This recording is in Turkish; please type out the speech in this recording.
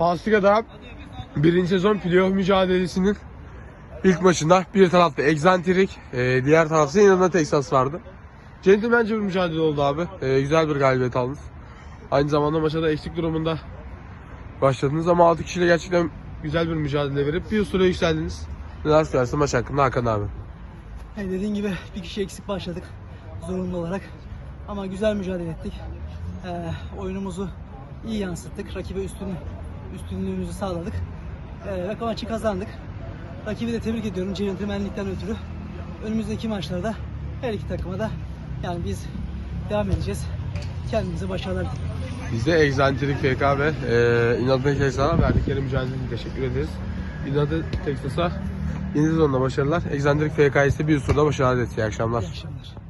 Pastiga'da birinci sezon playoff mücadelesinin ilk maçında bir tarafta Exantrik, e, diğer tarafta yanında Texas vardı. Centilmence bir mücadele oldu abi. E, güzel bir galibiyet aldınız. Aynı zamanda maça da eşlik durumunda başladınız ama 6 kişiyle gerçekten güzel bir mücadele verip bir sıraya yükseldiniz. Neler söylersin maç hakkında Hakan abi? Yani dediğin gibi bir kişi eksik başladık zorunlu olarak. Ama güzel mücadele ettik. Ee, oyunumuzu iyi yansıttık. Rakibe üstünü, üstünlüğümüzü sağladık. Ee, ve maçı kazandık. Rakibi de tebrik ediyorum centilmenlikten ötürü. Önümüzdeki maçlarda her iki takıma da yani biz devam edeceğiz. Kendimize başarılar dilerim. Biz de Exantrik FK ve e, İnadı Texas'a verdikleri mücadele için teşekkür ederiz. İnadı Texas'a yeni sezonda başarılar. Exantrik FK ise bir sürü başarılar dileriz. İyi akşamlar. İyi akşamlar.